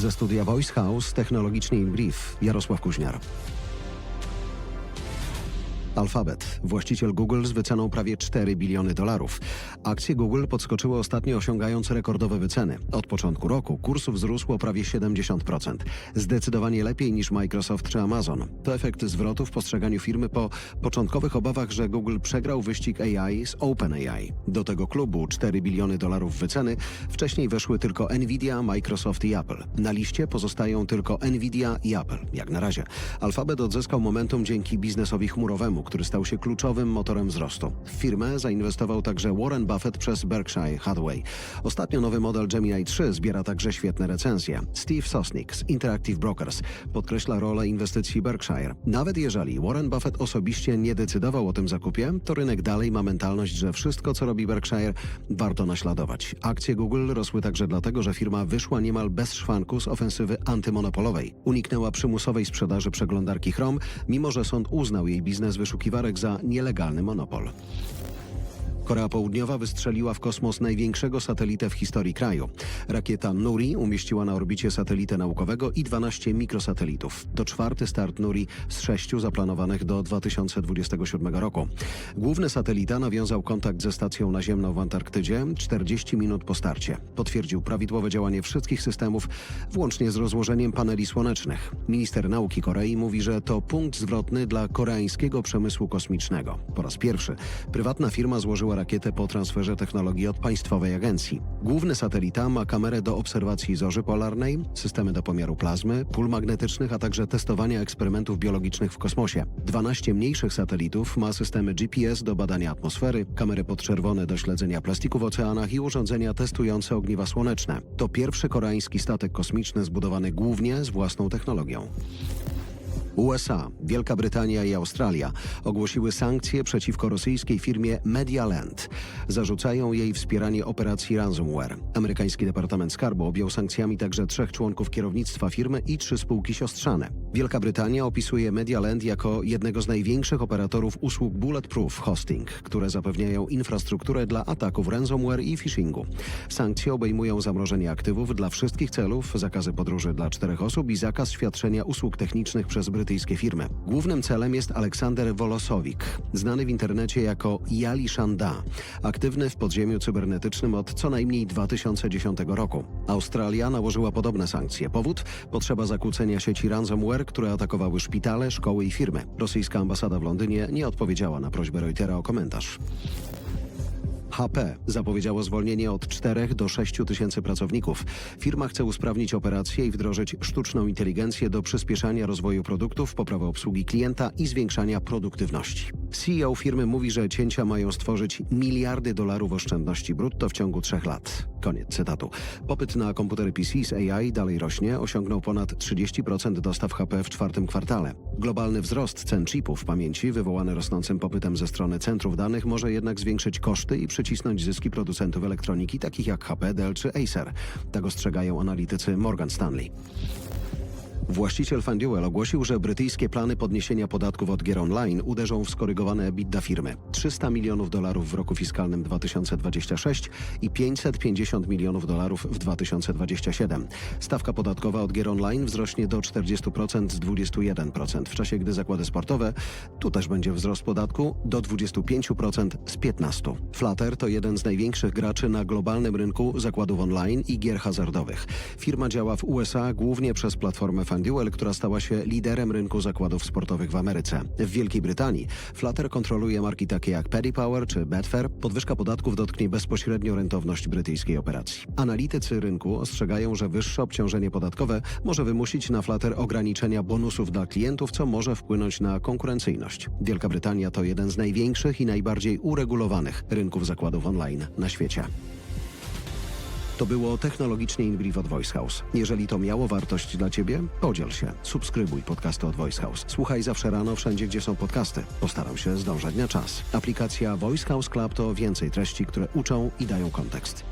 Ze studia Voice House technologicznie in brief Jarosław Kuźniar. Alphabet, właściciel Google z wyceną prawie 4 biliony dolarów. Akcje Google podskoczyły ostatnio osiągając rekordowe wyceny. Od początku roku kurs wzrósł o prawie 70%. Zdecydowanie lepiej niż Microsoft czy Amazon. To efekt zwrotu w postrzeganiu firmy po początkowych obawach, że Google przegrał wyścig AI z OpenAI. Do tego klubu 4 biliony dolarów wyceny wcześniej weszły tylko Nvidia, Microsoft i Apple. Na liście pozostają tylko Nvidia i Apple, jak na razie. Alphabet odzyskał momentum dzięki biznesowi chmurowemu, który stał się kluczowym motorem wzrostu. W firmę zainwestował także Warren Buffett przez Berkshire Hathaway. Ostatnio nowy model Gemini 3 zbiera także świetne recenzje. Steve Sosnick z Interactive Brokers podkreśla rolę inwestycji Berkshire. Nawet jeżeli Warren Buffett osobiście nie decydował o tym zakupie, to rynek dalej ma mentalność, że wszystko, co robi Berkshire, warto naśladować. Akcje Google rosły także dlatego, że firma wyszła niemal bez szwanku z ofensywy antymonopolowej. Uniknęła przymusowej sprzedaży przeglądarki Chrome, mimo że sąd uznał jej biznes wyszukiwarek za nielegalny monopol. Korea Południowa wystrzeliła w kosmos największego satelitę w historii kraju. Rakieta Nuri umieściła na orbicie satelitę naukowego i 12 mikrosatelitów. To czwarty start Nuri z sześciu zaplanowanych do 2027 roku. Główny satelita nawiązał kontakt ze stacją naziemną w Antarktydzie 40 minut po starcie. Potwierdził prawidłowe działanie wszystkich systemów, włącznie z rozłożeniem paneli słonecznych. Minister nauki Korei mówi, że to punkt zwrotny dla koreańskiego przemysłu kosmicznego. Po raz pierwszy prywatna firma złożyła rakietę po transferze technologii od państwowej agencji. Główny satelita ma kamerę do obserwacji zorzy polarnej, systemy do pomiaru plazmy, pól magnetycznych, a także testowania eksperymentów biologicznych w kosmosie. 12 mniejszych satelitów ma systemy GPS do badania atmosfery, kamery podczerwone do śledzenia plastiku w oceanach i urządzenia testujące ogniwa słoneczne. To pierwszy koreański statek kosmiczny zbudowany głównie z własną technologią. USA, Wielka Brytania i Australia ogłosiły sankcje przeciwko rosyjskiej firmie Medialand. Zarzucają jej wspieranie operacji ransomware. Amerykański Departament Skarbu objął sankcjami także trzech członków kierownictwa firmy i trzy spółki siostrzane. Wielka Brytania opisuje Medialand jako jednego z największych operatorów usług Bulletproof Hosting, które zapewniają infrastrukturę dla ataków ransomware i phishingu. Sankcje obejmują zamrożenie aktywów dla wszystkich celów, zakazy podróży dla czterech osób i zakaz świadczenia usług technicznych przez brytyjskie firmy. Głównym celem jest Aleksander Wolosowik, znany w internecie jako Yali Shanda, aktywny w podziemiu cybernetycznym od co najmniej 2010 roku. Australia nałożyła podobne sankcje. Powód? Potrzeba zakłócenia sieci ransomware, które atakowały szpitale, szkoły i firmy. Rosyjska ambasada w Londynie nie odpowiedziała na prośbę Reutera o komentarz. HP zapowiedziało zwolnienie od 4 do 6 tysięcy pracowników. Firma chce usprawnić operacje i wdrożyć sztuczną inteligencję do przyspieszania rozwoju produktów, poprawy obsługi klienta i zwiększania produktywności. CEO firmy mówi, że cięcia mają stworzyć miliardy dolarów oszczędności brutto w ciągu trzech lat. Koniec cytatu. Popyt na komputery PC z AI dalej rośnie, osiągnął ponad 30% dostaw HP w czwartym kwartale. Globalny wzrost cen chipów pamięci wywołany rosnącym popytem ze strony centrów danych może jednak zwiększyć koszty i przycisnąć zyski producentów elektroniki takich jak HP, Dell czy Acer. Tak ostrzegają analitycy Morgan Stanley. Właściciel FanDuel ogłosił, że brytyjskie plany podniesienia podatków od gier online uderzą w skorygowane EBITDA firmy. 300 milionów dolarów w roku fiskalnym 2026 i 550 milionów dolarów w 2027. Stawka podatkowa od gier online wzrośnie do 40% z 21%, w czasie gdy zakłady sportowe, tu też będzie wzrost podatku, do 25% z 15%. Flutter to jeden z największych graczy na globalnym rynku zakładów online i gier hazardowych. Firma działa w USA głównie przez platformę FanDuel, która stała się liderem rynku zakładów sportowych w Ameryce. W Wielkiej Brytanii Flutter kontroluje marki takie jak Paddy Power czy Betfair. Podwyżka podatków dotknie bezpośrednio rentowność brytyjskiej operacji. Analitycy rynku ostrzegają, że wyższe obciążenie podatkowe może wymusić na Flutter ograniczenia bonusów dla klientów, co może wpłynąć na konkurencyjność. Wielka Brytania to jeden z największych i najbardziej uregulowanych rynków zakładów online na świecie. To było technologicznie in brief od Voice House. Jeżeli to miało wartość dla Ciebie, podziel się. Subskrybuj podcasty od Voice House. Słuchaj zawsze rano wszędzie, gdzie są podcasty. Postaram się zdążać na czas. Aplikacja Voice House Club to więcej treści, które uczą i dają kontekst.